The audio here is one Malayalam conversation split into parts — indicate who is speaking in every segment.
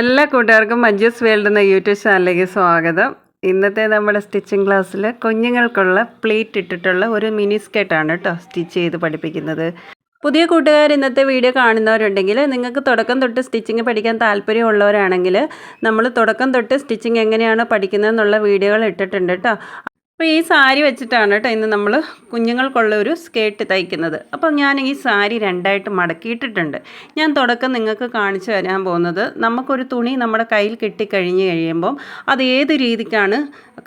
Speaker 1: എല്ലാ കൂട്ടുകാർക്കും മഞ്ജുസ് വേൾഡ് എന്ന യൂട്യൂബ് ചാനലിലേക്ക് സ്വാഗതം. ഇന്നത്തെ നമ്മുടെ സ്റ്റിച്ചിങ് ക്ലാസ്സിൽ കുഞ്ഞുങ്ങൾക്കുള്ള പ്ലേറ്റ് ഇട്ടിട്ടുള്ള ഒരു മിനി സ്കേർട്ടാണ് കേട്ടോ സ്റ്റിച്ച് ചെയ്ത് പഠിപ്പിക്കുന്നത്. പുതിയ കൂട്ടുകാർ ഇന്നത്തെ വീഡിയോ കാണുന്നവരുണ്ടെങ്കിൽ നിങ്ങൾക്ക് തുടക്കം തൊട്ട് സ്റ്റിച്ചിങ് പഠിക്കാൻ താല്പര്യമുള്ളവരാണെങ്കിൽ നമ്മൾ തുടക്കം തൊട്ട് സ്റ്റിച്ചിങ് എങ്ങനെയാണ് പഠിക്കുന്നതെന്നുള്ള വീഡിയോകൾ ഇട്ടിട്ടുണ്ട് കേട്ടോ. അപ്പോൾ ഈ സാരി വെച്ചിട്ടാണ് കേട്ടോ ഇന്ന് നമ്മൾ കുഞ്ഞുങ്ങൾക്കുള്ള ഒരു സ്കേർട്ട് തയ്ക്കുന്നത്. അപ്പോൾ ഞാൻ ഈ സാരി രണ്ടായിട്ട് മടക്കിയിട്ടിട്ടുണ്ട്. ഞാൻ തുടക്കം നിങ്ങൾക്ക് കാണിച്ചു തരാൻ പോകുന്നത് നമുക്കൊരു തുണി നമ്മുടെ കയ്യിൽ കിട്ടിക്കഴിഞ്ഞ് കഴിയുമ്പം അത് ഏത് രീതിക്കാണ്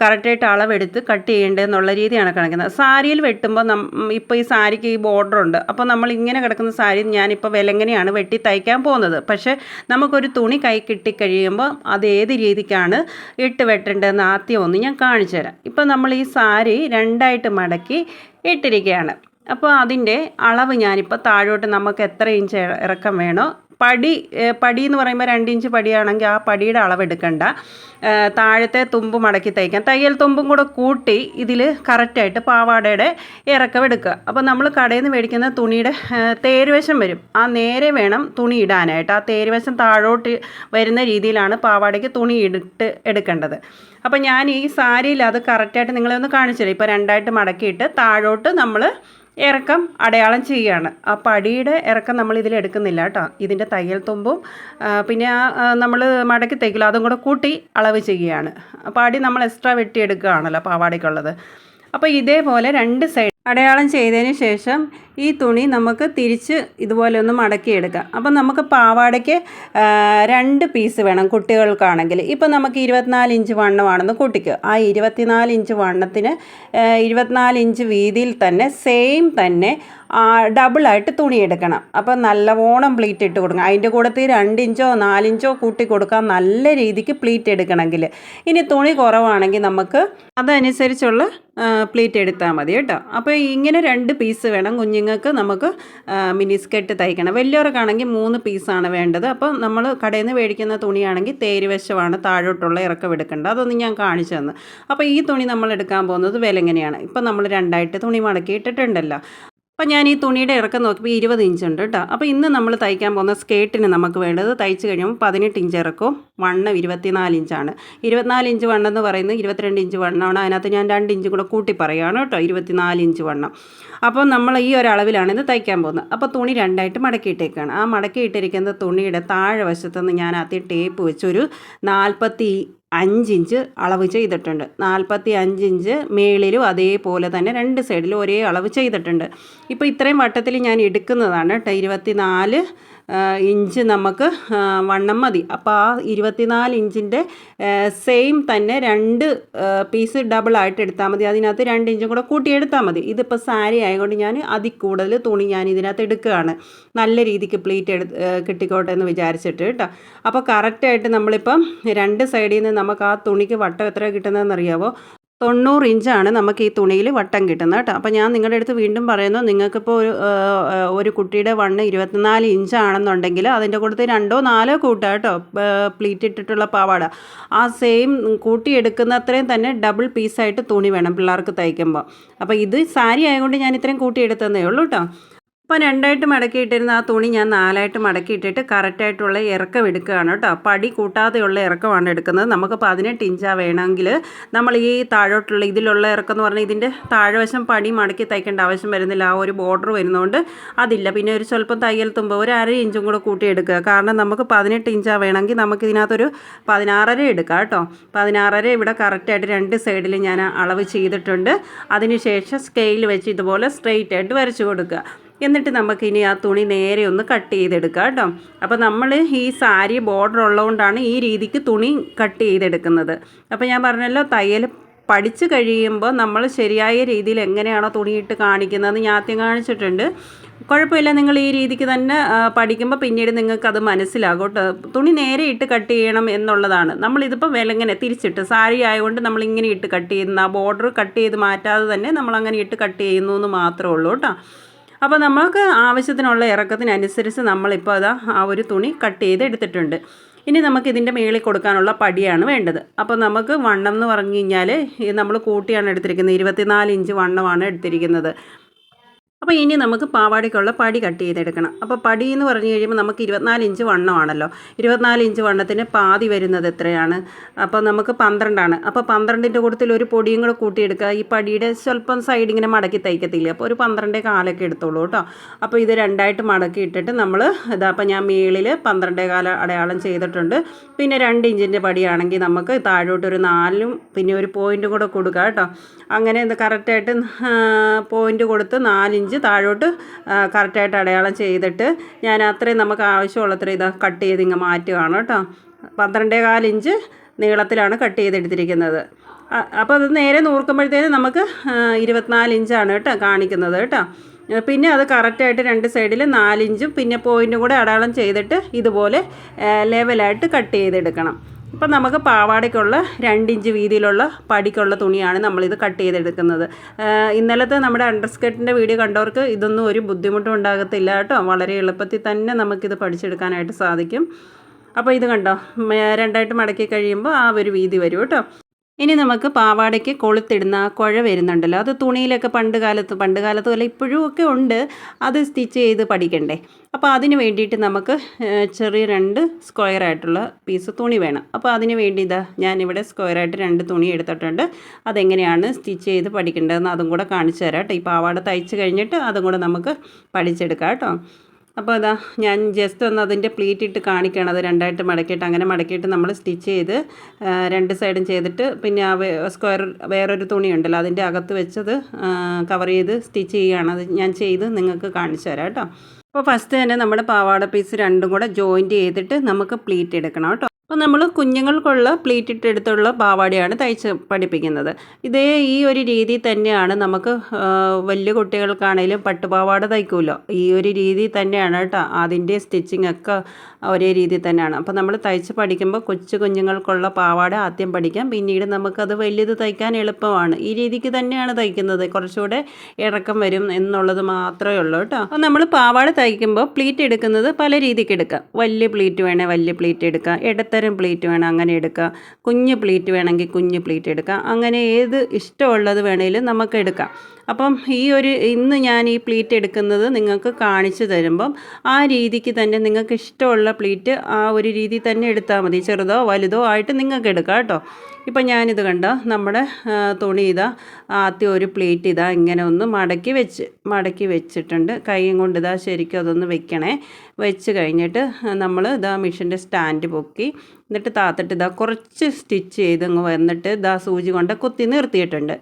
Speaker 1: കറക്റ്റായിട്ട് അളവെടുത്ത് കട്ട് ചെയ്യേണ്ടതെന്നുള്ള രീതിയാണ് കണക്കുന്നത്. സാരിയിൽ വെട്ടുമ്പോൾ നം ഇപ്പോൾ ഈ സാരിക്ക് ഈ ബോർഡർ ഉണ്ട്. അപ്പോൾ നമ്മൾ ഇങ്ങനെ കിടക്കുന്ന സാരി ഞാനിപ്പോൾ വിലങ്ങനെയാണ് വെട്ടി തയ്ക്കാൻ പോകുന്നത്. പക്ഷേ നമുക്കൊരു തുണി കൈ കിട്ടിക്കഴിയുമ്പോൾ അത് ഏത് രീതിക്കാണ് ഇട്ട് വെട്ടേണ്ടതെന്ന് ആദ്യം ഒന്ന് ഞാൻ കാണിച്ചു തരാം. ഇപ്പോൾ നമ്മൾ ഈ സാരി രണ്ടായിട്ട് മടക്കി ഇട്ടിരിക്കുകയാണ്. അപ്പോൾ അതിന്റെ അളവ് ഞാനിപ്പോൾ താഴോട്ട് നമുക്ക് എത്ര ഇഞ്ച് ഇറക്കം വേണോ പടി പടി എന്ന് പറയുമ്പോൾ രണ്ട് ഇഞ്ച് പടിയാണെങ്കിൽ ആ പടിയുടെ അളവെടുക്കണ്ട താഴത്തെ തുമ്പ് മടക്കി തയ്ക്കാം തയ്യൽ തുമ്പും കൂടെ കൂട്ടി ഇതിൽ കറക്റ്റായിട്ട് പാവാടയുടെ ഇറക്കം എടുക്കുക. അപ്പോൾ നമ്മൾ കടയിൽ നിന്ന് മേടിക്കുന്ന തുണിയുടെ തേരുവശം വരും. ആ നേരെ വേണം തുണി ഇടാനായിട്ട്. ആ തേരുവശം താഴോട്ട് വരുന്ന രീതിയിലാണ് പാവാടയ്ക്ക് തുണി ഇട്ട് എടുക്കേണ്ടത്. അപ്പോൾ ഞാൻ ഈ സാരിയിൽ അത് കറക്റ്റായിട്ട് നിങ്ങളെ ഒന്ന് കാണിച്ചു തരാം ഇപ്പോൾ രണ്ടായിട്ട് മടക്കിയിട്ട് താഴോട്ട് നമ്മൾ ഇറക്കം അടയാളം ചെയ്യുകയാണ്. ആ പടിയുടെ ഇറക്കം നമ്മൾ ഇതിൽ എടുക്കുന്നില്ല കേട്ടോ. ഇതിന്റെ തയ്യൽ തുമ്പും പിന്നെ നമ്മൾ മടക്കി തയ്ക്കില്ല. അതും കൂടെ കൂട്ടി അളവ് ചെയ്യുകയാണ്. പടി നമ്മൾ എക്സ്ട്രാ വെട്ടിയെടുക്കുകയാണല്ലോ പാവാടയ്ക്കുള്ളത്. അപ്പോൾ ഇതേപോലെ രണ്ട് സൈഡ് അടയാളം ചെയ്തതിന് ശേഷം ഈ തുണി നമുക്ക് തിരിച്ച് ഇതുപോലെ ഒന്ന് മടക്കിയെടുക്കാം. അപ്പം നമുക്ക് പാവാടയ്ക്ക് രണ്ട് പീസ് വേണം കുട്ടികൾക്കാണെങ്കിൽ. ഇപ്പം നമുക്ക് ഇരുപത്തിനാല് ഇഞ്ച് വണ്ണമാണെന്ന് കൂട്ടിക്കുക ആ ഇരുപത്തിനാല് ഇഞ്ച് വണ്ണത്തിന് ഇരുപത്തിനാല് ഇഞ്ച് വീതിയിൽ തന്നെ സെയിം തന്നെ ഡബിളായിട്ട് തുണി എടുക്കണം. അപ്പോൾ നല്ലവണ്ണം പ്ലീറ്റ് ഇട്ട് കൊടുക്കണം. അതിന്റെ കൂടത്തിൽ രണ്ടിഞ്ചോ നാലിഞ്ചോ കൂട്ടി കൊടുക്കാം നല്ല രീതിക്ക് പ്ലീറ്റ് എടുക്കണമെങ്കിൽ. ഇനി തുണി കുറവാണെങ്കിൽ നമുക്ക് അതനുസരിച്ചുള്ള പ്ലീറ്റ് എടുത്താൽ മതി കേട്ടോ. അപ്പോൾ ഇങ്ങനെ രണ്ട് പീസ് വേണം കുഞ്ഞുങ്ങൾക്ക് നമുക്ക് മിനി സ്കെട്ട് തയ്ക്കണം. വലിയവർക്കാണെങ്കിൽ മൂന്ന് പീസാണ് വേണ്ടത്. അപ്പോൾ നമ്മൾ കടയിൽ നിന്ന് മേടിക്കുന്ന തുണിയാണെങ്കിൽ തേരുവശമാണ് താഴോട്ടുള്ള ഇറക്കം എടുക്കേണ്ടത് അതൊന്നും ഞാൻ കാണിച്ചു തന്നു. അപ്പോൾ ഈ തുണി നമ്മൾ എടുക്കാൻ പോകുന്നത് വില എങ്ങനെയാണ്? ഇപ്പം നമ്മൾ രണ്ടായിട്ട് തുണി മടക്കി ഇട്ടിട്ടുണ്ടല്ലോ. അപ്പോൾ ഞാൻ ഈ തുണിയുടെ ഇറക്കം നോക്കിയപ്പോൾ ഇരുപത് ഇഞ്ച് ഉണ്ട് കേട്ടോ അപ്പോൾ ഇന്ന് നമ്മൾ തയ്ക്കാൻ പോകുന്ന സ്കേർട്ടിന് നമുക്ക് വേണ്ടത് തയ്ച്ച് കഴിയുമ്പോൾ പതിനെട്ട് ഇഞ്ച് ഇറക്കവും വണ്ണം ഇരുപത്തിനാല് ഇഞ്ചാണ്. ഇരുപത്തിനാല് ഇഞ്ച് വണ്ണം എന്ന് പറയുന്നത് ഇരുപത്തിരണ്ട് ഇഞ്ച് വണ്ണമാണ്. അതിനകത്ത് ഞാൻ രണ്ട് ഇഞ്ച് കൂടെ കൂട്ടി പറയുകയാണ് കേട്ടോ ഇരുപത്തിനാല് ഇഞ്ച് വണ്ണം. അപ്പോൾ നമ്മൾ ഈ ഒരളവിലാണ് ഇത് തയ്ക്കാൻ പോകുന്നത്. അപ്പോൾ തുണി രണ്ടായിട്ട് മടക്കിയിട്ടേക്കാണ്. ആ മടക്കിയിട്ടിരിക്കുന്ന തുണിയുടെ താഴെ വശത്തുനിന്ന് ഞാൻ ആദ്യം ടേപ്പ് വെച്ചൊരു നാൽപ്പത്തി അഞ്ചിഞ്ച് അളവ് ചെയ്തിട്ടുണ്ട്. നാൽപ്പത്തി അഞ്ചിഞ്ച് മേളിലും അതേപോലെ തന്നെ രണ്ട് സൈഡിലും ഒരേ അളവ് ചെയ്തിട്ടുണ്ട്. ഇപ്പോൾ ഇത്രയും വട്ടത്തിൽ ഞാൻ എടുക്കുന്നതാണ് കേട്ടോ ഇരുപത്തി നാല് ഇഞ്ച് നമുക്ക് വണ്ണം മതി. അപ്പോൾ ആ ഇരുപത്തിനാല് ഇഞ്ചിന്റെ സെയിം തന്നെ രണ്ട് പീസ് ഡബിൾ ആയിട്ട് എടുത്താൽ മതി. അതിനകത്ത് രണ്ട് ഇഞ്ചും കൂടെ കൂട്ടിയെടുത്താൽ മതി. ഇതിപ്പോൾ സാരി ആയതുകൊണ്ട് ഞാൻ അതിൽ കൂടുതൽ തുണി ഞാൻ ഇതിനകത്ത് എടുക്കുകയാണ്. നല്ല രീതിക്ക് പ്ലീറ്റ് എടു കിട്ടിക്കോട്ടെ എന്ന് വിചാരിച്ചിട്ട് കേട്ടോ. അപ്പോൾ കറക്റ്റായിട്ട് നമ്മളിപ്പം രണ്ട് സൈഡിൽ നിന്ന് നമുക്ക് ആ തുണിക്ക് വട്ടം എത്ര കിട്ടുന്നതെന്നറിയാവോ തൊണ്ണൂറ് ഇഞ്ചാണ് നമുക്ക് ഈ തുണിയിൽ വട്ടം കിട്ടുന്നത് കേട്ടോ. അപ്പോൾ ഞാൻ നിങ്ങളുടെ അടുത്ത് വീണ്ടും പറയുന്നു നിങ്ങൾക്കിപ്പോൾ ഒരു ഒരു കുട്ടിയുടെ വണ്ണ് ഇരുപത്തിനാല് ഇഞ്ചാണെന്നുണ്ടെങ്കിൽ അതിന്റെ കൂട്ടത്തിൽ രണ്ടോ നാലോ കൂട്ടാ കേട്ടോ പ്ലീറ്റ് ഇട്ടിട്ടുള്ള പാവാട. ആ സെയിം കൂട്ടിയെടുക്കുന്നത്രയും തന്നെ ഡബിൾ പീസായിട്ട് തുണി വേണം പിള്ളേർക്ക് തയ്ക്കുമ്പോൾ. അപ്പോൾ ഇത് സാരി ആയതുകൊണ്ട് ഞാൻ ഇത്രയും കൂട്ടിയെടുത്തതേ ഉള്ളൂ കേട്ടോ. അപ്പോൾ രണ്ടായിട്ട് മടക്കിയിട്ടിരുന്ന ആ തുണി ഞാൻ നാലായിട്ട് മടക്കിയിട്ടിട്ട് കറക്റ്റായിട്ടുള്ള ഇറക്കം എടുക്കുകയാണ് കേട്ടോ. പടി കൂട്ടാതെയുള്ള ഇറക്കമാണ് എടുക്കുന്നത്. നമുക്ക് പതിനെട്ട് ഇഞ്ചാ വേണമെങ്കിൽ നമ്മൾ ഈ താഴോട്ടുള്ള ഇതിലുള്ള ഇറക്കം എന്ന് പറഞ്ഞാൽ ഇതിന്റെ താഴെവശം പടി മടക്കി തയ്ക്കേണ്ട ആവശ്യം വരുന്നില്ല. ആ ഒരു ബോർഡർ വരുന്നതുകൊണ്ട് അതില്ല. പിന്നെ ഒരു സ്വല്പം തയ്യൽ തുമ്പോൾ ഒരു അര ഇഞ്ചും കൂടെ കൂട്ടിയെടുക്കുക കാരണം നമുക്ക് പതിനെട്ട് ഇഞ്ചാ വേണമെങ്കിൽ നമുക്ക് ഇതിനകത്തൊരു പതിനാറര എടുക്കാം കേട്ടോ. പതിനാറര ഇവിടെ കറക്റ്റായിട്ട് രണ്ട് സൈഡിൽ ഞാൻ അളവ് ചെയ്തിട്ടുണ്ട്. അതിനുശേഷം സ്കെയിൽ വെച്ച് ഇതുപോലെ സ്ട്രെയിറ്റ് ആയിട്ട് വരച്ചു കൊടുക്കുക. എന്നിട്ട് നമുക്കിനി ആ തുണി നേരെ ഒന്ന് കട്ട് ചെയ്തെടുക്കാം കേട്ടോ. അപ്പോൾ നമ്മൾ ഈ സാരി ബോർഡർ ഉള്ളതുകൊണ്ടാണ് ഈ രീതിക്ക് തുണി കട്ട് ചെയ്തെടുക്കുന്നത്. അപ്പോൾ ഞാൻ പറഞ്ഞല്ലോ തയ്യൽ പഠിച്ചു കഴിയുമ്പോൾ നമ്മൾ ശരിയായ രീതിയിൽ എങ്ങനെയാണോ തുണിയിട്ട് കാണിക്കുന്നത് ഞാൻ ആദ്യം കാണിച്ചിട്ടുണ്ട്. കുഴപ്പമില്ല നിങ്ങൾ ഈ രീതിക്ക് തന്നെ പഠിക്കുമ്പോൾ പിന്നീട് നിങ്ങൾക്ക് അത് മനസ്സിലാകും കേട്ടോ. തുണി നേരെ ഇട്ട് കട്ട് ചെയ്യണം എന്നുള്ളതാണ്. നമ്മളിതിപ്പോൾ വിലങ്ങനെ തിരിച്ചിട്ട് സാരി ആയതുകൊണ്ട് നമ്മൾ ഇങ്ങനെ ഇട്ട് കട്ട് ചെയ്യുന്ന ബോർഡർ കട്ട് ചെയ്ത് മാറ്റാതെ തന്നെ നമ്മൾ അങ്ങനെ ഇട്ട് കട്ട് ചെയ്യുന്നു എന്ന് മാത്രമേ ഉള്ളൂ കേട്ടോ. അപ്പോൾ നമുക്ക് ആവശ്യത്തിനുള്ള ഇറക്കത്തിനനുസരിച്ച് നമ്മളിപ്പോൾ അതാ ആ ഒരു തുണി കട്ട് ചെയ്ത് എടുത്തിട്ടുണ്ട് ഇനി നമുക്ക് ഇതിന്റെ മേളിൽ കൊടുക്കാനുള്ള പടിയാണ് വേണ്ടത്. അപ്പോൾ നമുക്ക് വണ്ണം എന്ന് പറഞ്ഞു കഴിഞ്ഞാൽ നമ്മൾ കൂട്ടിയാണ് എടുത്തിരിക്കുന്നത്. ഇരുപത്തിനാല് ഇഞ്ച് വണ്ണമാണ് എടുത്തിരിക്കുന്നത്. അപ്പോൾ ഇനി നമുക്ക് പാവാടിക്കുള്ള പടി കട്ട് ചെയ്തെടുക്കണം. അപ്പോൾ പടി എന്ന് പറഞ്ഞു കഴിയുമ്പോൾ നമുക്ക് ഇരുപത്തിനാല് ഇഞ്ച് വണ്ണമാണല്ലോ ഇരുപത്തിനാല് ഇഞ്ച് വണ്ണത്തിന് പാതി വരുന്നത് എത്രയാണ്? അപ്പോൾ നമുക്ക് പന്ത്രണ്ടാണ്. അപ്പോൾ പന്ത്രണ്ടിന്റെ കൂട്ടത്തിൽ ഒരു പൊടിയും കൂടെ കൂട്ടിയെടുക്കുക. ഈ പടിയുടെ സ്വല്പം സൈഡ് ഇങ്ങനെ മടക്കി തയ്ക്കത്തില്ല? അപ്പോൾ ഒരു പന്ത്രണ്ടേ കാലൊക്കെ എടുത്തോളൂ കേട്ടോ. അപ്പോൾ ഇത് രണ്ടായിട്ട് മടക്കി ഇട്ടിട്ട് നമ്മൾ ഇതാ അപ്പോൾ ഞാൻ മേളിൽ പന്ത്രണ്ടേ കാല അടയാളം ചെയ്തിട്ടുണ്ട്. പിന്നെ രണ്ട് ഇഞ്ചിന്റെ പടിയാണെങ്കിൽ നമുക്ക് താഴോട്ടൊരു നാലും പിന്നെ ഒരു പോയിന്റും കൂടെ കൊടുക്കുക കേട്ടോ. അങ്ങനെ ഇത് കറക്റ്റായിട്ട് പോയിന്റ് കൊടുത്ത് നാലിഞ്ച് താഴോട്ട് കറക്റ്റായിട്ട് അടയാളം ചെയ്തിട്ട് ഞാൻ അത്രയും നമുക്ക് ആവശ്യമുള്ളത്ര ഇത് കട്ട് ചെയ്ത് ഇങ്ങ് മാറ്റുകയാണ് കേട്ടോ. പന്ത്രണ്ടേ ഇഞ്ച് നീളത്തിലാണ് കട്ട് ചെയ്തെടുത്തിരിക്കുന്നത്. അപ്പോൾ അത് നേരെ നൂർക്കുമ്പോഴത്തേന് നമുക്ക് ഇരുപത്തിനാല് ഇഞ്ചാണ് കേട്ടോ കാണിക്കുന്നത് കേട്ടോ. പിന്നെ അത് കറക്റ്റായിട്ട് രണ്ട് സൈഡിൽ നാലിഞ്ചും പിന്നെ പോയിന്റും കൂടെ അടയാളം ചെയ്തിട്ട് ഇതുപോലെ ലെവലായിട്ട് കട്ട് ചെയ്തെടുക്കണം. ഇപ്പം നമുക്ക് പാവാടയ്ക്കുള്ള രണ്ടിഞ്ച് വീതിയിലുള്ള പടിക്കുള്ള തുണിയാണ് നമ്മളിത് കട്ട് ചെയ്തെടുക്കുന്നത്. ഇന്നലത്തെ നമ്മുടെ അണ്ടർസ്കേർട്ടിന്റെ വീഡിയോ കണ്ടവർക്ക് ഇതൊന്നും ഒരു ബുദ്ധിമുട്ടും ഉണ്ടാകത്തില്ല കേട്ടോ. വളരെ എളുപ്പത്തിൽ തന്നെ നമുക്കിത് പഠിച്ചെടുക്കാനായിട്ട് സാധിക്കും. അപ്പോൾ ഇത് കണ്ടോ? രണ്ടായിട്ട് മടക്കി കഴിയുമ്പോൾ ആ ഒരു വീതി വരും കേട്ടോ. ഇനി നമുക്ക് പാവാടയ്ക്ക് കൊളുത്തിടുന്ന ആ കുഴ വരുന്നുണ്ടല്ലോ. അത് തുണിയിലൊക്കെ പണ്ട് കാലത്ത് പണ്ട് കാലത്ത് അല്ല ഇപ്പോഴും ഒക്കെ ഉണ്ട്. അത് സ്റ്റിച്ച് ചെയ്ത് പഠിക്കണ്ടേ. അപ്പോൾ അതിന് വേണ്ടിയിട്ട് നമുക്ക് ചെറിയ രണ്ട് സ്ക്വയർ ആയിട്ടുള്ള പീസ് തുണി വേണം. അപ്പോൾ അതിന് വേണ്ടി ഇതാ ഞാനിവിടെ സ്ക്വയർ ആയിട്ട് രണ്ട് തുണി എടുത്തിട്ടുണ്ട്. അതെങ്ങനെയാണ് സ്റ്റിച്ച് ചെയ്ത് പഠിക്കേണ്ടതെന്ന് അതും കൂടെ കാണിച്ചു തരാം കേട്ടോ. ഈ പാവാട തയ്ച്ച് കഴിഞ്ഞിട്ട് അതും കൂടെ നമുക്ക് പഠിച്ചെടുക്കാം കേട്ടോ. അപ്പോൾ അതാ ഞാൻ ജസ്റ്റ് ഒന്ന് അതിന്റെ പ്ലീറ്റ് ഇട്ട് കാണിക്കണം അത് രണ്ടായിട്ട് മടക്കിയിട്ട് അങ്ങനെ മടക്കിയിട്ട് നമ്മൾ സ്റ്റിച്ച് ചെയ്ത് രണ്ട് സൈഡും ചെയ്തിട്ട് പിന്നെ ആ സ്ക്വയർ വേറൊരു തുണി ഉണ്ടല്ലോ അതിന്റെ അകത്ത് വെച്ചത് കവർ ചെയ്ത് സ്റ്റിച്ച് ചെയ്യുകയാണ്. അത് ഞാൻ ചെയ്ത് നിങ്ങൾക്ക് കാണിച്ചു തരാം കേട്ടോ. അപ്പോൾ ഫസ്റ്റ് തന്നെ നമ്മുടെ പാവാട പീസ് രണ്ടും കൂടെ ജോയിന്റ് ചെയ്തിട്ട് നമുക്ക് പ്ലീറ്റ് എടുക്കണം കേട്ടോ. അപ്പോൾ നമ്മൾ കുഞ്ഞുങ്ങൾക്കുള്ള പ്ലീറ്റ് ഇട്ടെടുത്തുള്ള പാവാടയാണ് തയ്ച്ച് പഠിപ്പിക്കുന്നത്. ഇതേ ഈ ഒരു രീതി തന്നെയാണ് നമുക്ക് വലിയ കുട്ടികൾക്കാണേലും പട്ടുപാവാട തയ്ക്കുമല്ലോ ഈ ഒരു രീതി തന്നെയാണ് കേട്ടോ. അതിന്റെ സ്റ്റിച്ചിങ് ഒക്കെ ഒരേ രീതി തന്നെയാണ്. അപ്പോൾ നമ്മൾ തയ്ച്ച് പഠിക്കുമ്പോൾ കൊച്ചു കുഞ്ഞുങ്ങൾക്കുള്ള പാവാട ആദ്യം പഠിക്കാം. പിന്നീട് നമുക്കത് വലിയത് തയ്ക്കാൻ എളുപ്പമാണ്. ഈ രീതിക്ക് തന്നെയാണ് തയ്ക്കുന്നത്. കുറച്ചുകൂടെ ഇറക്കം വരും എന്നുള്ളത് മാത്രമേ ഉള്ളൂ കേട്ടോ. അപ്പോൾ നമ്മൾ പാവാട തയ്ക്കുമ്പോൾ പ്ലീറ്റ് എടുക്കുന്നത് പല രീതിക്ക് എടുക്കാം. വലിയ പ്ലീറ്റ് വേണേൽ വലിയ പ്ലീറ്റ് എടുക്കാം. ഇടത്തരം പ്ലീറ്റ് വേണം അങ്ങനെ എടുക്കുക കുഞ്ഞ് പ്ലീറ്റ് വേണമെങ്കിൽ കുഞ്ഞ് പ്ലീറ്റ് എടുക്കാം. അങ്ങനെ ഏത് ഇഷ്ടമുള്ളത് വേണേലും നമുക്ക് എടുക്കാം. അപ്പം ഈ ഒരു ഇന്ന് ഞാൻ ഈ പ്ലീറ്റ് എടുക്കുന്നത് നിങ്ങൾക്ക് കാണിച്ചു തരുമ്പം ആ രീതിക്ക് തന്നെ നിങ്ങൾക്ക് ഇഷ്ടമുള്ള പ്ലീറ്റ് ആ ഒരു രീതി തന്നെ എടുത്താൽ മതി. ചെറുതോ വലുതോ ആയിട്ട് നിങ്ങൾക്ക് എടുക്കാം കേട്ടോ. ഇപ്പം ഞാനിത് കണ്ടോ നമ്മുടെ തുണി ഇതാ ആദ്യം ഒരു പ്ലേറ്റ് ഇതാ ഇങ്ങനെ ഒന്ന് മടക്കി വെച്ച് മടക്കി വെച്ചിട്ടുണ്ട്. കൈയും കൊണ്ട് ഇതാ ശരിക്കും അതൊന്ന് വെക്കണേ. വെച്ച് കഴിഞ്ഞിട്ട് നമ്മൾ ഇതാ മിഷീന്റെ സ്റ്റാൻഡ് പൊക്കി എന്നിട്ട് താത്തിട്ട് ഇതാ കുറച്ച് സ്റ്റിച്ച് ചെയ്ത് വന്നിട്ട് ഇതാ സൂചി കൊണ്ട് കുത്തി നിർത്തിയിട്ടുണ്ട്.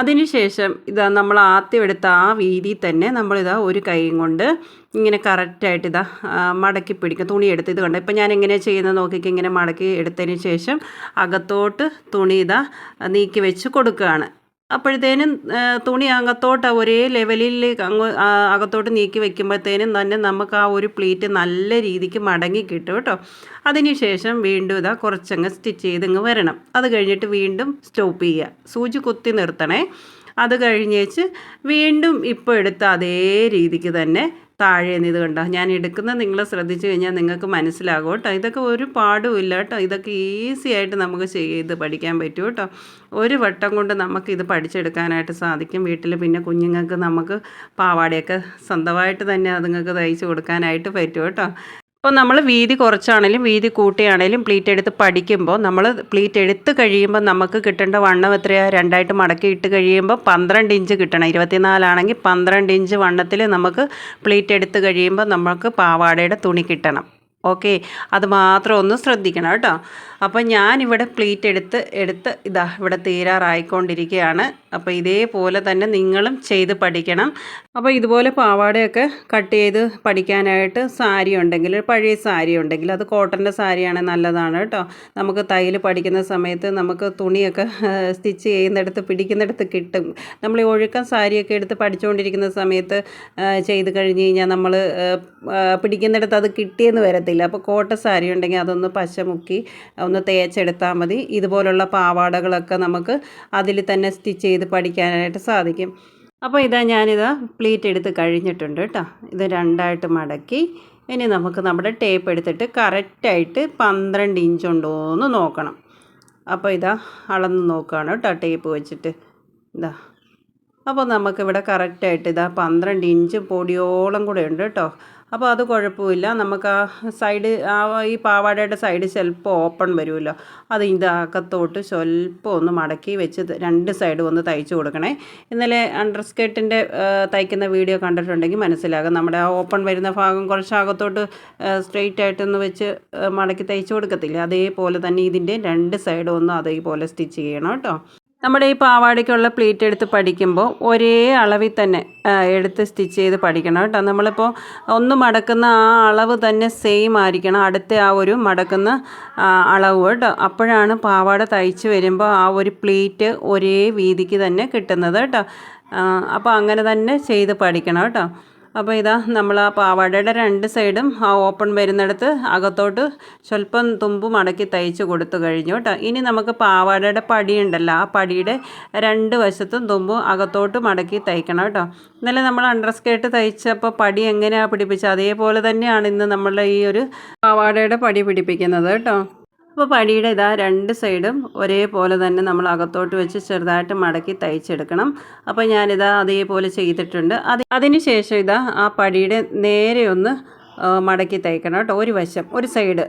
Speaker 1: അതിനുശേഷം ഇതാ നമ്മൾ ആദ്യം എടുത്ത ആ വീതി തന്നെ നമ്മളിതാ ഒരു കൈയും കൊണ്ട് ഇങ്ങനെ കറക്റ്റായിട്ട് ഇതാ മടക്കി പിടിക്കും. തുണി എടുത്ത് ഇത് കണ്ടോ? ഇപ്പം ഞാൻ എങ്ങനെയാണ് ചെയ്യുന്നത് നോക്കിക്ക് ഇങ്ങനെ മടക്കി എടുത്തതിന് ശേഷം അകത്തോട്ട് തുണി ഇതാ നീക്കി വെച്ച് കൊടുക്കുകയാണ്. അപ്പോഴത്തേനും തുണി അകത്തോട്ട് ഒരേ ലെവലിൽ അങ്ങ് അകത്തോട്ട് നീക്കി വെക്കുമ്പോഴത്തേനും തന്നെ നമുക്ക് ആ ഒരു പ്ലീറ്റ് നല്ല രീതിക്ക് മടങ്ങി കിട്ടും കേട്ടോ. അതിനുശേഷം വീണ്ടും ഇതാ കുറച്ചങ്ങ് സ്റ്റിച്ച് ചെയ്ത് ഇങ്ങ് വരണം. അത് കഴിഞ്ഞിട്ട് വീണ്ടും സ്റ്റോപ്പ് ചെയ്യുക. സൂചി കുത്തി നിർത്തണേ. അത് കഴിഞ്ഞേച്ച് വീണ്ടും ഇപ്പോൾ എടുത്ത അതേ രീതിക്ക് തന്നെ താഴെ നിന്ന് ഇത് കണ്ടോ? ഞാൻ എടുക്കുന്നത് നിങ്ങൾ ശ്രദ്ധിച്ചു കഴിഞ്ഞാൽ നിങ്ങൾക്ക് മനസ്സിലാകും കേട്ടോ. ഇതൊക്കെ ഒരു പാടും ഇല്ല കേട്ടോ. ഇതൊക്കെ ഈസി ആയിട്ട് നമുക്ക് ചെയ്ത് പഠിക്കാൻ പറ്റും കേട്ടോ. ഒരു വട്ടം കൊണ്ട് നമുക്ക് ഇത് പഠിച്ചെടുക്കാനായിട്ട് സാധിക്കും. വീട്ടിൽ പിന്നെ കുഞ്ഞുങ്ങൾക്ക് നമുക്ക് പാവാടയൊക്കെ സ്വന്തമായിട്ട് തന്നെ അതുങ്ങൾക്ക് തയ്ച്ച് കൊടുക്കാനായിട്ട് പറ്റും കേട്ടോ. അപ്പോൾ നമ്മൾ വീതി കുറച്ചാണെങ്കിലും വീതി കൂട്ടിയാണെങ്കിലും പ്ലീറ്റ് എടുത്ത് പഠിക്കുമ്പോൾ നമ്മൾ പ്ലീറ്റ് എടുത്ത് കഴിയുമ്പോൾ നമുക്ക് കിട്ടേണ്ട വണ്ണം എത്രയാണ് രണ്ടായിട്ട് മടക്കി ഇട്ട് കഴിയുമ്പോൾ പന്ത്രണ്ട് ഇഞ്ച് കിട്ടണം. ഇരുപത്തിനാലാണെങ്കിൽ പന്ത്രണ്ട് ഇഞ്ച് വണ്ണത്തിൽ നമുക്ക് പ്ലീറ്റ് എടുത്ത് കഴിയുമ്പോൾ നമുക്ക് പാവാടയുടെ തുണി കിട്ടണം. ഓക്കെ അത് മാത്രം ഒന്ന് ശ്രദ്ധിക്കണം കേട്ടോ. അപ്പോൾ ഞാനിവിടെ പ്ലീറ്റ് എടുത്ത് എടുത്ത് ഇതാ ഇവിടെ തീരാറായിക്കൊണ്ടിരിക്കുകയാണ്. അപ്പോൾ ഇതേപോലെ തന്നെ നിങ്ങളും ചെയ്ത് പഠിക്കണം. അപ്പോൾ ഇതുപോലെ പാവാടയൊക്കെ കട്ട് ചെയ്ത് പഠിക്കാനായിട്ട് സാരി ഉണ്ടെങ്കിൽ പഴയ സാരി ഉണ്ടെങ്കിൽ അത് കോട്ടന്റെ സാരിയാണെങ്കിൽ നല്ലതാണ് കേട്ടോ. നമുക്ക് തയ്യൽ പഠിക്കുന്ന സമയത്ത് നമുക്ക് തുണിയൊക്കെ സ്റ്റിച്ച് ചെയ്യുന്നിടത്ത് പിടിക്കുന്നിടത്ത് കിട്ടും. നമ്മൾ ഈ ഒഴുക്കം സാരിയൊക്കെ എടുത്ത് പഠിച്ചുകൊണ്ടിരിക്കുന്ന സമയത്ത് ചെയ്ത് കഴിഞ്ഞ് കഴിഞ്ഞാൽ നമ്മൾ പിടിക്കുന്നിടത്ത് അത് കിട്ടിയെന്ന് വരത്തില്ല. അപ്പോൾ കോട്ട സാരി ഉണ്ടെങ്കിൽ അതൊന്ന് പശ മുക്കി ഒന്ന് തേച്ചെടുത്താൽ മതി. ഇതുപോലുള്ള പാവാടകളൊക്കെ നമുക്ക് അതിൽ തന്നെ സ്റ്റിച്ച് ചെയ്ത് പഠിക്കാനായിട്ട് സാധിക്കും. അപ്പോൾ ഇതാ ഞാനിതാ പ്ലീറ്റ് എടുത്ത് കഴിഞ്ഞിട്ടുണ്ട് കേട്ടോ. ഇത് രണ്ടായിട്ട് മടക്കി. ഇനി നമുക്ക് നമ്മുടെ ടേപ്പ് എടുത്തിട്ട് കറക്റ്റായിട്ട് പന്ത്രണ്ട് ഇഞ്ച് ഉണ്ടോ എന്ന് നോക്കണം. അപ്പോൾ ഇതാ അളന്ന് നോക്കുകയാണ് കേട്ടോ ടേപ്പ് വെച്ചിട്ട്. ഇതാ. അപ്പോൾ നമുക്കിവിടെ കറക്റ്റായിട്ട് ഇതാ പന്ത്രണ്ട് ഇഞ്ച് പൊടിയോളം കൂടെ ഉണ്ട് കേട്ടോ. അപ്പോൾ അത് കുഴപ്പമില്ല. നമുക്ക് ആ സൈഡ് ആ ഈ പാവാടയുടെ സൈഡ് ചിലപ്പോൾ ഓപ്പൺ വരുമല്ലോ. അത് ഇതാക്കത്തോട്ട് സ്വല്പം ഒന്ന് മടക്കി വെച്ച് രണ്ട് സൈഡും ഒന്ന് തയ്ച്ചു കൊടുക്കണേ. ഇന്നലെ അണ്ടർ സ്കേർട്ടിന്റെ തയ്ക്കുന്ന വീഡിയോ കണ്ടിട്ടുണ്ടെങ്കിൽ മനസ്സിലാകും. നമ്മുടെ ആ ഓപ്പൺ വരുന്ന ഭാഗം കുറച്ച് അകത്തോട്ട് സ്ട്രെയിറ്റ് ആയിട്ടൊന്ന് വെച്ച് മടക്കി തയ്ച്ചു കൊടുക്കത്തില്ല? അതേപോലെ തന്നെ ഇതിന്റെ രണ്ട് സൈഡും ഒന്ന് അതേപോലെ സ്റ്റിച്ച് ചെയ്യണം കേട്ടോ. നമ്മുടെ ഈ പാവാടയ്ക്കുള്ള പ്ലീറ്റ് എടുത്ത് പഠിക്കുമ്പോൾ ഒരേ അളവിൽ തന്നെ എടുത്ത് സ്റ്റിച്ച് ചെയ്ത് പഠിക്കണം കേട്ടോ. നമ്മളിപ്പോൾ ഒന്ന് മടക്കുന്ന ആ അളവ് തന്നെ സെയിം ആയിരിക്കണം. അടുത്ത ആ ഒരു മടക്കുന്ന അളവ് കേട്ടോ. അപ്പോഴാണ് പാവാട തയ്ച്ച് വരുമ്പോൾ ആ ഒരു പ്ലീറ്റ് ഒരേ വീതിക്ക് തന്നെ കിട്ടുന്നത് കേട്ടോ. അപ്പോൾ അങ്ങനെ തന്നെ ചെയ്ത് പഠിക്കണം കേട്ടോ. അപ്പോൾ ഇതാ നമ്മൾ ആ പാവാടയുടെ രണ്ട് സൈഡും ആ ഓപ്പൺ വരുന്നിടത്ത് അകത്തോട്ട് സ്വല്പം തുമ്പ് മടക്കി തയ്ച്ച് കൊടുത്തു കഴിഞ്ഞു കേട്ടോ. ഇനി നമുക്ക് പാവാടയുടെ പടി ഉണ്ടല്ലോ ആ പടിയുടെ രണ്ട് വശത്തും തുമ്പ് അകത്തോട്ട് മടക്കി തയ്ക്കണം കേട്ടോ. ഇന്നലെ നമ്മൾ അണ്ടർ സ്കേർട്ട് തയ്ച്ചപ്പോൾ പടി എങ്ങനെയാണ് പിടിപ്പിച്ചത്? അതേപോലെ തന്നെയാണ് ഇന്ന് നമ്മളുടെ ഈ ഒരു പാവാടയുടെ പടി പിടിപ്പിക്കുന്നത് കേട്ടോ. അപ്പോൾ പടിയുടെ ഇതാ രണ്ട് സൈഡും ഒരേപോലെ തന്നെ നമ്മൾ അകത്തോട്ട് വെച്ച് ചെറുതായിട്ട് മടക്കി തയ്ച്ചെടുക്കണം. അപ്പോൾ ഞാനിതാ അതേപോലെ ചെയ്തിട്ടുണ്ട്. അത് അതിന് ശേഷം ഇതാ ആ പടിയുടെ നേരെ ഒന്ന് മടക്കി തയ്ക്കണം കേട്ടോ. ഒരു വശം ഒരു സൈഡ്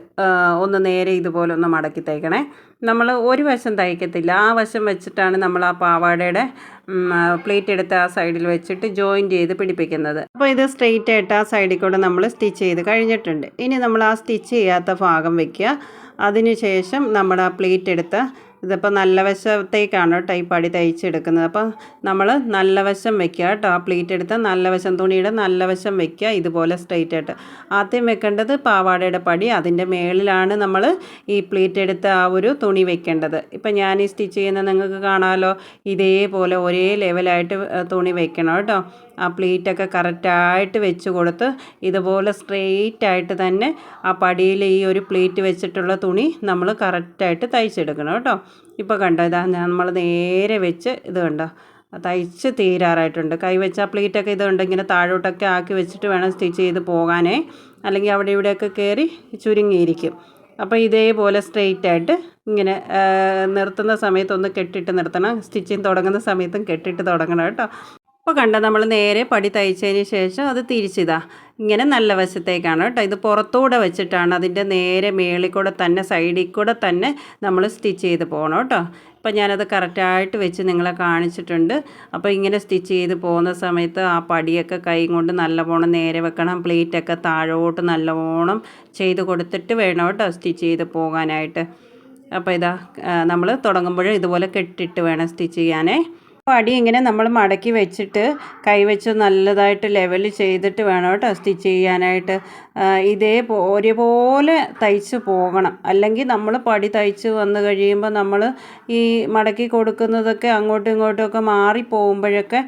Speaker 1: ഒന്ന് നേരെ ഇതുപോലെ ഒന്ന് മടക്കി തയ്ക്കണേ നമ്മൾ ഒരു വശം തയ്ക്കത്തില്ല ആ വശം വെച്ചിട്ടാണ് നമ്മൾ ആ പാവാടയുടെ പ്ലേറ്റ് എടുത്ത് ആ സൈഡിൽ വെച്ചിട്ട് ജോയിന്റ് ചെയ്ത് പിടിപ്പിക്കുന്നത്. അപ്പോൾ ഇത് സ്ട്രെയിറ്റ് ആയിട്ട് ആ സൈഡിൽ കൂടെ നമ്മൾ സ്റ്റിച്ച് ചെയ്ത് കഴിഞ്ഞിട്ടുണ്ട്. ഇനി നമ്മൾ ആ സ്റ്റിച്ച് ചെയ്യാത്ത ഭാഗം വയ്ക്കുക അതിനുശേഷം നമ്മൾ ആ പ്ലേറ്റ് എടുത്ത് ഇതിപ്പോൾ നല്ല വശത്തേക്കാണ് കേട്ടോ ഈ പടി തയ്ച്ചെടുക്കുന്നത്. അപ്പോൾ നമ്മൾ നല്ല വശം വെക്കുക കേട്ടോ ആ പ്ലീറ്റ് എടുത്ത് നല്ല വശം തുണിയുടെ നല്ല വശം വെക്കുക ഇതുപോലെ സ്ട്രെയിറ്റ് ആയിട്ട്. ആദ്യം വെക്കേണ്ടത് പാവാടയുടെ പടി. അതിന്റെ മേളിലാണ് നമ്മൾ ഈ പ്ലീറ്റ് എടുത്ത് ആ ഒരു തുണി വെക്കേണ്ടത്. ഇപ്പം ഞാൻ ഈ സ്റ്റിച്ച് ചെയ്യുന്ന നിങ്ങൾക്ക് കാണാമല്ലോ ഇതേപോലെ ഒരേ ലെവലായിട്ട് തുണി വെക്കണം കേട്ടോ ആ പ്ലീറ്റൊക്കെ കറക്റ്റായിട്ട് വെച്ച് കൊടുത്ത് ഇതുപോലെ സ്ട്രെയിറ്റ് ആയിട്ട് തന്നെ ആ പടിയിൽ ഈ ഒരു പ്ലേറ്റ് വെച്ചിട്ടുള്ള തുണി നമ്മൾ കറക്റ്റായിട്ട് തയ്ച്ചെടുക്കണം കേട്ടോ. ഇപ്പോൾ കണ്ടോ ഇതാ നമ്മൾ നേരെ വെച്ച് ഇത് കണ്ടോ തയ്ച്ച് തീരാറായിട്ടുണ്ട്. കൈ വെച്ച പ്ലീറ്റൊക്കെ ഇതുണ്ട് ഇങ്ങനെ താഴോട്ടൊക്കെ ആക്കി വെച്ചിട്ട് വേണം സ്റ്റിച്ച് ചെയ്ത് പോകാനേ. അല്ലെങ്കിൽ അവിടെ ഇവിടെയൊക്കെ കയറി ചുരുങ്ങിയിരിക്കും. അപ്പോൾ ഇതേപോലെ സ്ട്രെയിറ്റ് ആയിട്ട് ഇങ്ങനെ നിർത്തുന്ന സമയത്തൊന്ന് കെട്ടിട്ട് നിർത്തണം. സ്റ്റിച്ചിങ് തുടങ്ങുന്ന സമയത്തും കെട്ടിട്ട് തുടങ്ങണം കേട്ടോ. അപ്പോൾ കണ്ട നമ്മൾ നേരെ പടി തയ്ച്ചതിന് ശേഷം അത് തിരിച്ചിതാ. ഇങ്ങനെ നല്ല വശത്തേക്കാണ് കേട്ടോ. ഇത് പുറത്തൂടെ വെച്ചിട്ടാണ് അതിന്റെ നേരെ മേളിൽ കൂടെ തന്നെ സൈഡിൽ കൂടെ തന്നെ നമ്മൾ സ്റ്റിച്ച് ചെയ്ത് പോകണം കേട്ടോ. ഇപ്പം ഞാനത് കറക്റ്റായിട്ട് വെച്ച് നിങ്ങളെ കാണിച്ചിട്ടുണ്ട്. അപ്പോൾ ഇങ്ങനെ സ്റ്റിച്ച് ചെയ്ത് പോകുന്ന സമയത്ത് ആ പടിയൊക്കെ കൈ കൊണ്ട് നല്ലവണ്ണം നേരെ വെക്കണം. പ്ലേറ്റൊക്കെ താഴോട്ട് നല്ലവണ്ണം ചെയ്ത് കൊടുത്തിട്ട് വേണം കേട്ടോ സ്റ്റിച്ച് ചെയ്ത് പോകാനായിട്ട്. അപ്പോൾ ഇതാ നമ്മൾ തുടങ്ങുമ്പോഴും ഇതുപോലെ കെട്ടിട്ട് വേണം സ്റ്റിച്ച് ചെയ്യാനേ. പടി ഇങ്ങനെ നമ്മൾ മടക്കി വെച്ചിട്ട് കൈവച്ച് നല്ലതായിട്ട് ലെവൽ ചെയ്തിട്ട് വേണം കേട്ടോ സ്റ്റിച്ച് ചെയ്യാനായിട്ട്. ഇതേ ഒരേപോലെ തയ്ച്ച് പോകണം. അല്ലെങ്കിൽ നമ്മൾ പടി തയ്ച്ച് വന്നു കഴിയുമ്പോൾ നമ്മൾ ഈ മടക്കി കൊടുക്കുന്നതൊക്കെ അങ്ങോട്ടും ഇങ്ങോട്ടും ഒക്കെ മാറി പോകുമ്പോഴൊക്കെ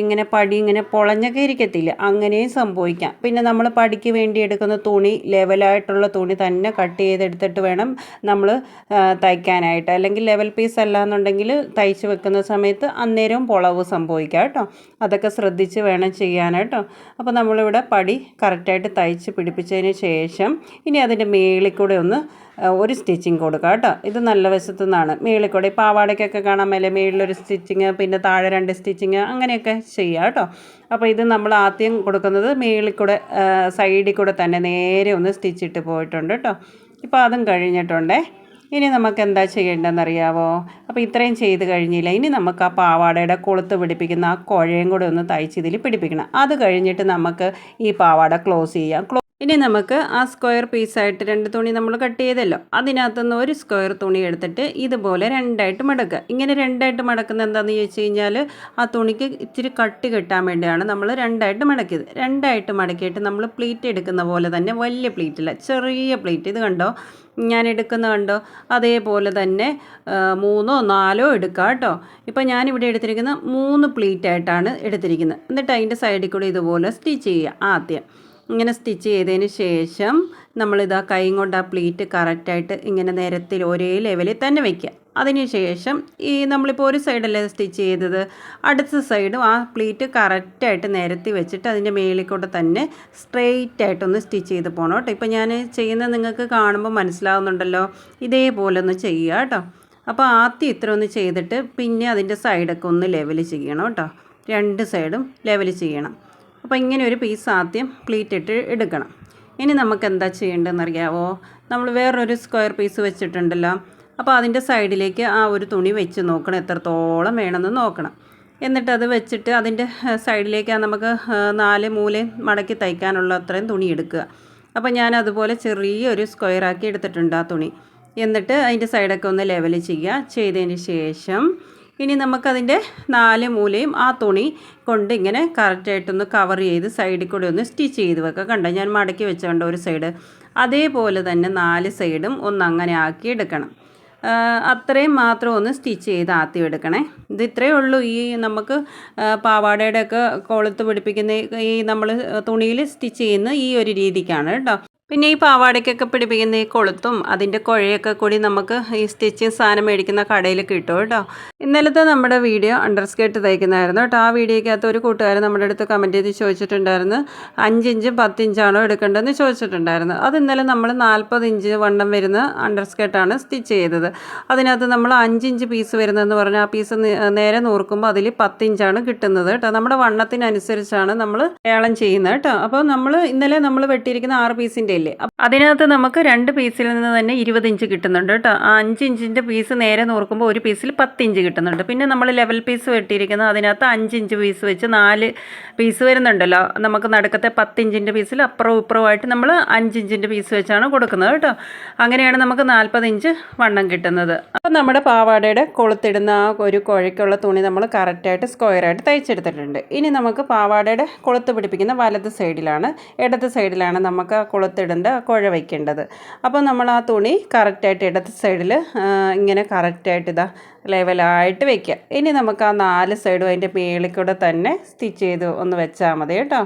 Speaker 1: ഇങ്ങനെ പടി ഇങ്ങനെ പൊളഞ്ഞൊക്കെ ഇരിക്കത്തില്ല? അങ്ങനെയും സംഭവിക്കാം. പിന്നെ നമ്മൾ പടിക്ക് വേണ്ടി എടുക്കുന്ന തുണി ലെവലായിട്ടുള്ള തുണി തന്നെ കട്ട് ചെയ്തെടുത്തിട്ട് വേണം നമ്മൾ തയ്ക്കാനായിട്ട്. അല്ലെങ്കിൽ ലെവൽ പീസ് അല്ല എന്നുണ്ടെങ്കിൽ തയ്ച്ച് വെക്കുന്ന സമയത്ത് അന്നേ അന്നേരവും പൊളവ് സംഭവിക്കാം കേട്ടോ. അതൊക്കെ ശ്രദ്ധിച്ച് വേണം ചെയ്യാനായിട്ടോ അപ്പോൾ നമ്മളിവിടെ പടി കറക്റ്റായിട്ട് തയ്ച്ച് പിടിപ്പിച്ചതിന് ശേഷം ഇനി അതിന്റെ മേളിൽ കൂടെ ഒന്ന് ഒരു സ്റ്റിച്ചിങ് കൊടുക്കുക കേട്ടോ. ഇത് നല്ല വശത്തു നിന്നാണ്. മേളിൽ കൂടെ പാവാടയ്ക്കൊക്കെ കാണാൻ മേലെ മേളിലൊരു സ്റ്റിച്ചിങ് പിന്നെ താഴെ രണ്ട് സ്റ്റിച്ചിങ് അങ്ങനെയൊക്കെ ചെയ്യുക കേട്ടോ. അപ്പോൾ ഇത് നമ്മൾ ആദ്യം കൊടുക്കുന്നത് മേളിൽ കൂടെ സൈഡിൽ കൂടെ തന്നെ നേരെ ഒന്ന് സ്റ്റിച്ചിട്ട് പോയിട്ടുണ്ട് കേട്ടോ. ഇപ്പോൾ അതും കഴിഞ്ഞിട്ടുണ്ടേ. ഇനി നമുക്ക് എന്താ ചെയ്യേണ്ടതെന്നറിയാവോ? അപ്പോൾ ഇത്രയും ചെയ്ത് കഴിഞ്ഞില്ല. ഇനി നമുക്ക് ആ പാവാടയുടെ കൊളുത്ത് പിടിപ്പിക്കുന്ന ആ കുഴയും കൂടെ ഒന്ന് തയ്ച്ച് ഇതിൽ പിടിപ്പിക്കണം. അത് കഴിഞ്ഞിട്ട് നമുക്ക് ഈ പാവാട ക്ലോസ് ചെയ്യാം. ഇനി നമുക്ക് ആ സ്ക്വയർ പീസായിട്ട് രണ്ട് തുണി നമ്മൾ കട്ട് ചെയ്തല്ലോ. അതിനകത്തുനിന്ന് ഒരു സ്ക്വയർ തുണി എടുത്തിട്ട് ഇതുപോലെ രണ്ടായിട്ട് മടക്കുക. ഇങ്ങനെ രണ്ടായിട്ട് മടക്കുന്നത് എന്താണെന്ന് ചോദിച്ചു കഴിഞ്ഞാൽ ആ തുണിക്ക് ഇച്ചിരി കട്ടി കിട്ടാൻ വേണ്ടിയാണ് നമ്മൾ രണ്ടായിട്ട് മടക്കിയത്. രണ്ടായിട്ട് മടക്കിയിട്ട് നമ്മൾ പ്ലീറ്റ് എടുക്കുന്ന പോലെ തന്നെ വലിയ പ്ലീറ്റില്ല ചെറിയ പ്ലീറ്റ്. ഇത് കണ്ടോ? ഞാൻ എടുക്കുന്ന കണ്ടോ? അതേപോലെ തന്നെ മൂന്നോ നാലോ എടുക്കുക കേട്ടോ. ഇപ്പോൾ ഞാനിവിടെ എടുത്തിരിക്കുന്ന മൂന്ന് പ്ലീറ്റായിട്ടാണ് എടുത്തിരിക്കുന്നത്. എന്നിട്ട് അതിന്റെ സൈഡിൽ കൂടി ഇതുപോലെ സ്റ്റിച്ച് ചെയ്യുക ആദ്യം. ഇങ്ങനെ സ്റ്റിച്ച് ചെയ്തതിന് ശേഷം നമ്മളിതാ കൈ കൊണ്ട് ആ പ്ലീറ്റ് കറക്റ്റായിട്ട് ഇങ്ങനെ നിരത്തിൽ ഒരേ ലെവലിൽ തന്നെ വയ്ക്കുക അതിനുശേഷം ഈ നമ്മളിപ്പോൾ ഒരു സൈഡല്ലേ സ്റ്റിച്ച് ചെയ്തത് അടുത്ത സൈഡും ആ പ്ലീറ്റ് കറക്റ്റായിട്ട് നിരത്തി വെച്ചിട്ട് അതിന്റെ മേളിൽ കൂടെ തന്നെ സ്ട്രെയിറ്റ് ആയിട്ടൊന്ന് സ്റ്റിച്ച് ചെയ്ത് പോകണം കേട്ടോ. ഇപ്പോൾ ഞാൻ ചെയ്യുന്നത് നിങ്ങൾക്ക് കാണുമ്പോൾ മനസ്സിലാവുന്നുണ്ടല്ലോ. ഇതേപോലെ ഒന്ന് ചെയ്യുക കേട്ടോ. അപ്പോൾ ആദ്യം ഇത്ര ഒന്ന് ചെയ്തിട്ട് പിന്നെ അതിന്റെ സൈഡൊക്കെ ഒന്ന് ലെവൽ ചെയ്യണം കേട്ടോ. രണ്ട് സൈഡും ലെവൽ ചെയ്യണം. അപ്പോൾ ഇങ്ങനെ ഒരു പീസ് ആദ്യം പ്ലീറ്റ് ഇട്ട് എടുക്കണം. ഇനി നമുക്ക് എന്താ ചെയ്യേണ്ടതെന്ന് അറിയാവോ നമ്മൾ വേറൊരു സ്ക്വയർ പീസ് വെച്ചിട്ടുണ്ടല്ലോ. അപ്പോൾ അതിന്റെ സൈഡിലേക്ക് ആ ഒരു തുണി വെച്ച് നോക്കണം എത്രത്തോളം വേണമെന്ന് നോക്കണം. എന്നിട്ട് അത് വെച്ചിട്ട് അതിന്റെ സൈഡിലേക്ക് നമുക്ക് നാല് മൂലയും മടക്കി തയ്ക്കാനുള്ള അത്രയും തുണി എടുക്കുക. അപ്പോൾ ഞാൻ അതുപോലെ ചെറിയൊരു സ്ക്വയറാക്കി എടുത്തിട്ടുണ്ട് ആ തുണി. എന്നിട്ട് അതിന്റെ സൈഡൊക്കെ ഒന്ന് ലെവൽ ചെയ്യുക. ചെയ്തതിന് ശേഷം ഇനി നമുക്കതിന്റെ നാല് മൂലയും ആ തുണി കൊണ്ട് ഇങ്ങനെ കറക്റ്റായിട്ടൊന്ന് കവർ ചെയ്ത് സൈഡിൽ കൂടെ ഒന്ന് സ്റ്റിച്ച് ചെയ്ത് വെക്കുക. കണ്ടോ? ഞാൻ മടക്കി വെച്ചുകൊണ്ട് ഒരു സൈഡ് അതേപോലെ തന്നെ നാല് സൈഡും ഒന്ന് അങ്ങനെ ആക്കി എടുക്കണം. അത്രയും മാത്രം ഒന്ന് സ്റ്റിച്ച് ചെയ്ത് ആദ്യം എടുക്കണേ. ഇത് ഇത്രയേ ഉള്ളൂ. ഈ നമുക്ക് പാവാടയുടെ ഒക്കെ കൊളുത്ത് പിടിപ്പിക്കുന്ന ഈ നമ്മൾ തുണിയിൽ സ്റ്റിച്ച് ചെയ്യുന്ന ഈ ഒരു രീതിക്കാണ് കേട്ടോ. പിന്നെ ഈ പാവാടയ്ക്കൊക്കെ പിടിപ്പിക്കുന്ന ഈ കൊളുത്തും അതിന്റെ കുഴയൊക്കെ കൂടി നമുക്ക് ഈ സ്റ്റിച്ചിങ് സാധനം മേടിക്കുന്ന കടയിൽ കിട്ടും കേട്ടോ. ഇന്നലത്തെ നമ്മുടെ വീഡിയോ അണ്ടർ സ്കേർട്ട് തയ്ക്കുന്നതായിരുന്നു കേട്ടോ. ആ വീഡിയോയ്ക്കകത്ത് ഒരു കൂട്ടുകാരൻ നമ്മുടെ അടുത്ത് കമന്റ് ചെയ്ത് ചോദിച്ചിട്ടുണ്ടായിരുന്നു അഞ്ചിഞ്ചും പത്തിഞ്ചാണോ എടുക്കേണ്ടതെന്ന് ചോദിച്ചിട്ടുണ്ടായിരുന്നു. അത് ഇന്നലെ നമ്മൾ നാൽപ്പത് ഇഞ്ച് വണ്ണം വരുന്ന അണ്ടർ സ്കേർട്ടാണ് സ്റ്റിച്ച് ചെയ്തത്. അതിനകത്ത് നമ്മൾ അഞ്ചിഞ്ച് പീസ് വരുന്നതെന്ന് പറഞ്ഞാൽ ആ പീസ് നേരെ നൂർക്കുമ്പോൾ അതിൽ പത്തിഞ്ചാണ് കിട്ടുന്നത് കേട്ടോ. നമ്മുടെ വണ്ണത്തിനനുസരിച്ചാണ് നമ്മൾ ഏളം ചെയ്യുന്നത് കേട്ടോ. അപ്പോൾ നമ്മൾ ഇന്നലെ നമ്മൾ വെട്ടിയിരിക്കുന്ന ആറ് പീസിന്റെ അപ്പ- അതിനകത്ത് നമുക്ക് രണ്ട് പീസിൽ നിന്ന് തന്നെ ഇരുപത് ഇഞ്ച് കിട്ടുന്നുണ്ട് കേട്ടോ. ആ അഞ്ച് ഇഞ്ചിന്റെ പീസ് നേരെ നോക്കുമ്പോൾ ഒരു പീസിൽ പത്ത് ഇഞ്ച് കിട്ടുന്നുണ്ട്. പിന്നെ നമ്മൾ ലെവൽ പീസ് വെട്ടിയിരിക്കുന്നത് അതിനകത്ത് അഞ്ച് ഇഞ്ച് പീസ് വെച്ച് നാല് പീസ് വരുന്നുണ്ടല്ലോ. നമുക്ക് നടുക്കത്തെ പത്ത് ഇഞ്ചിന്റെ പീസിൽ അപ്പുറവും ഇപ്പുറവുമായിട്ട് നമ്മൾ അഞ്ച് ഇഞ്ചിന്റെ പീസ് വെച്ചാണ് കൊടുക്കുന്നത് കേട്ടോ. അങ്ങനെയാണ് നമുക്ക് നാൽപ്പത് ഇഞ്ച് വണ്ണം കിട്ടുന്നത്. അപ്പം നമ്മുടെ പാവാടയുടെ കൊളുത്തിടുന്ന ആ ഒരു കുഴയ്ക്കുള്ള തുണി നമ്മൾ കറക്റ്റായിട്ട് സ്ക്വയറായിട്ട് തയ്ച്ചെടുത്തിട്ടുണ്ട്. ഇനി നമുക്ക് പാവാടയുടെ കൊളുത്ത് പിടിപ്പിക്കുന്ന വലത് സൈഡിലാണ് ഇടത് സൈഡിലാണ് നമുക്ക് ആ കൊളുത്തിടേണ്ട കുഴ വയ്ക്കേണ്ടത്. അപ്പോൾ നമ്മൾ ആ തുണി കറക്റ്റായിട്ട് ഇടത്ത് സൈഡിൽ ഇങ്ങനെ കറക്റ്റായിട്ട് ഇതാ ലെവലായിട്ട് വയ്ക്കുക ഇനി നമുക്ക് ആ നാല് സൈഡും അതിന്റെ മേളിൽ കൂടെ തന്നെ സ്റ്റിച്ച് ചെയ്ത് ഒന്ന് വെച്ചാൽ മതി കേട്ടോ.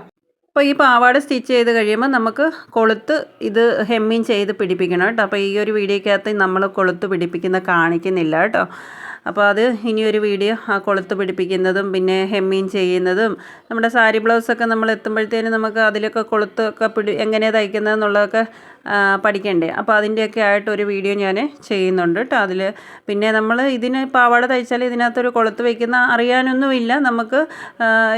Speaker 1: അപ്പോൾ ഈ പാവാട സ്റ്റിച്ച് ചെയ്ത് കഴിയുമ്പോൾ നമുക്ക് കൊളുത്ത് ഇത് ഹെമ്മിങ് ചെയ്ത് പിടിപ്പിക്കണം കേട്ടോ. അപ്പോൾ ഈ ഒരു വീഡിയോക്കകത്ത് നമ്മൾ കൊളുത്ത് പിടിപ്പിക്കുന്ന കാണിക്കുന്നില്ല കേട്ടോ. അപ്പോൾ അത് ഇനിയൊരു വീഡിയോ ആ കൊളുത്ത് പിടിപ്പിക്കുന്നതും പിന്നെ ഹെമ്മീൻ ചെയ്യുന്നതും നമ്മുടെ സാരി ബ്ലൗസൊക്കെ നമ്മൾ എത്തുമ്പോഴത്തേനും നമുക്ക് അതിലൊക്കെ കൊളുത്തൊക്കെ പിടി എങ്ങനെ തയ്ക്കുന്നതെന്നുള്ളതൊക്കെ പഠിക്കണ്ടേ. അപ്പോൾ അതിന്റെയൊക്കെ ആയിട്ട് ഒരു വീഡിയോ ഞാൻ ചെയ്യുന്നുണ്ട് കേട്ടോ അതിൽ. പിന്നെ നമ്മൾ ഇതിന് പാവാട തയ്ച്ചാൽ ഇതിനകത്തൊരു കൊളുത്ത് വയ്ക്കുന്ന അറിയാനൊന്നുമില്ല. നമുക്ക്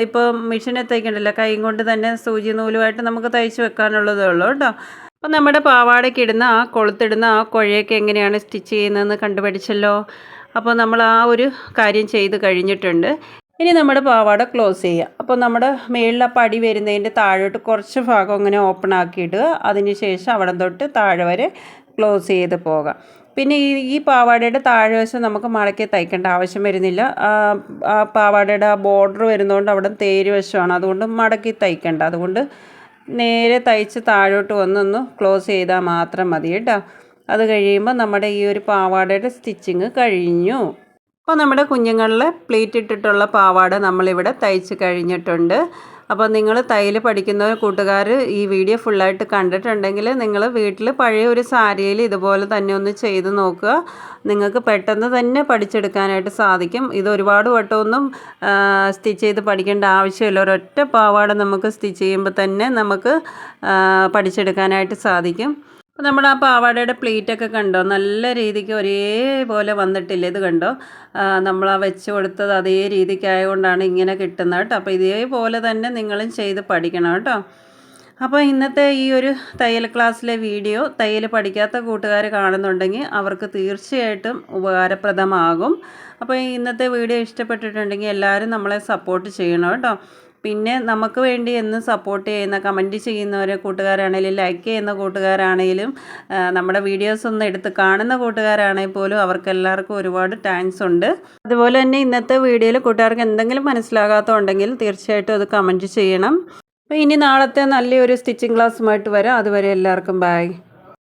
Speaker 1: ഇപ്പോൾ മെഷീനെ തയ്ക്കണ്ടല്ലോ കൈ കൊണ്ട് തന്നെ സൂചി നൂലുമായിട്ട് നമുക്ക് തയ്ച്ച് വെക്കാനുള്ളതേ ഉള്ളൂ കേട്ടോ. അപ്പോൾ നമ്മുടെ പാവാടയ്ക്ക് ഇടുന്ന ആ കൊളുത്തിടുന്ന ആ കുഴയൊക്കെ എങ്ങനെയാണ് സ്റ്റിച്ച് ചെയ്യുന്നതെന്ന് കണ്ടുപഠിച്ചല്ലോ. അപ്പോൾ നമ്മൾ ആ ഒരു കാര്യം ചെയ്ത് കഴിഞ്ഞിട്ടുണ്ട്. ഇനി നമ്മുടെ പാവാട ക്ലോസ് ചെയ്യുക. അപ്പോൾ നമ്മുടെ മേളിലെ പടി വരുന്നതിന്റെ താഴോട്ട് കുറച്ച് ഭാഗം അങ്ങനെ ഓപ്പൺ ആക്കിയിട്ട് അതിന് ശേഷം അവിടെ തൊട്ട് താഴെ വരെ ക്ലോസ് ചെയ്ത് പോകാം. പിന്നെ ഈ ഈ പാവാടയുടെ താഴ്വശം നമുക്ക് മടക്കി തയ്ക്കേണ്ട ആവശ്യം വരുന്നില്ല. ആ പാവാടയുടെ ആ ബോർഡർ വരുന്നതുകൊണ്ട് അവിടെ തേര് വശമാണ്. അതുകൊണ്ട് മടക്കി തയ്ക്കേണ്ട. അതുകൊണ്ട് നേരെ തയ്ച്ച് താഴോട്ട് വന്നൊന്ന് ക്ലോസ് ചെയ്താൽ മാത്രം മതി കേട്ടോ. അത് കഴിയുമ്പോൾ നമ്മുടെ ഈ ഒരു പാവാടയുടെ സ്റ്റിച്ചിങ് കഴിഞ്ഞു. അപ്പോൾ നമ്മുടെ കുഞ്ഞുങ്ങളിൽ പ്ലേറ്റ് ഇട്ടിട്ടുള്ള പാവാട നമ്മളിവിടെ തയ്ച്ച് കഴിഞ്ഞിട്ടുണ്ട്. അപ്പോൾ നിങ്ങൾ തയ്യൽ പഠിക്കുന്ന കൂട്ടുകാർ ഈ വീഡിയോ ഫുള്ളായിട്ട് കണ്ടിട്ടുണ്ടെങ്കിൽ നിങ്ങൾ വീട്ടിൽ പഴയ ഒരു സാരിയിൽ ഇതുപോലെ തന്നെ ഒന്ന് ചെയ്ത് നോക്കുക. നിങ്ങൾക്ക് പെട്ടെന്ന് തന്നെ പഠിച്ചെടുക്കാനായിട്ട് സാധിക്കും. ഇത് ഒരുപാട് വട്ടമൊന്നും സ്റ്റിച്ച് ചെയ്ത് പഠിക്കേണ്ട ആവശ്യമില്ല. ഒരൊറ്റ പാവാട നമുക്ക് സ്റ്റിച്ച് ചെയ്യുമ്പോൾ തന്നെ നമുക്ക് പഠിച്ചെടുക്കാനായിട്ട് സാധിക്കും. അപ്പോൾ നമ്മൾ ആ പാവാടയുടെ പ്ലേറ്റൊക്കെ കണ്ടോ? നല്ല രീതിക്ക് ഒരേപോലെ വന്നിട്ടില്ല ഇത് കണ്ടോ? നമ്മൾ ആ വെച്ച് കൊടുത്തത് അതേ രീതിക്കായതുകൊണ്ടാണ് ഇങ്ങനെ കിട്ടുന്നത് കേട്ടോ. അപ്പോൾ ഇതേപോലെ തന്നെ നിങ്ങളും ചെയ്ത് പഠിക്കണം കേട്ടോ. അപ്പോൾ ഇന്നത്തെ ഈ ഒരു തയ്യൽ ക്ലാസ്സിലെ വീഡിയോ തയ്യൽ പഠിക്കാത്ത കൂട്ടുകാർ കാണുന്നുണ്ടെങ്കിൽ അവർക്ക് തീർച്ചയായിട്ടും ഉപകാരപ്രദമാകും. അപ്പോൾ ഇന്നത്തെ വീഡിയോ ഇഷ്ടപ്പെട്ടിട്ടുണ്ടെങ്കിൽ എല്ലാവരും നമ്മളെ സപ്പോർട്ട് ചെയ്യണം കേട്ടോ. പിന്നെ നമുക്ക് വേണ്ടി എന്നും സപ്പോർട്ട് ചെയ്യുന്ന കമന്റ് ചെയ്യുന്നവരെ കൂട്ടുകാരാണെങ്കിലും ലൈക്ക് ചെയ്യുന്ന കൂട്ടുകാരാണെങ്കിലും നമ്മുടെ വീഡിയോസ് ഒന്ന് എടുത്ത് കാണുന്ന കൂട്ടുകാരാണെങ്കിൽ പോലും അവർക്ക് എല്ലാവർക്കും ഒരുപാട് താങ്ക്സ് ഉണ്ട്. അതുപോലെ തന്നെ ഇന്നത്തെ വീഡിയോയിൽ കൂട്ടുകാർക്ക് എന്തെങ്കിലും മനസ്സിലാകാത്തതുണ്ടെങ്കിൽ തീർച്ചയായിട്ടും അത് കമന്റ് ചെയ്യണം. അപ്പോൾ ഇനി നാളത്തെ നല്ലൊരു സ്റ്റിച്ചിങ് ക്ലാസ്സുമായിട്ട് വരാം. അതുവരെ എല്ലാവർക്കും ബൈ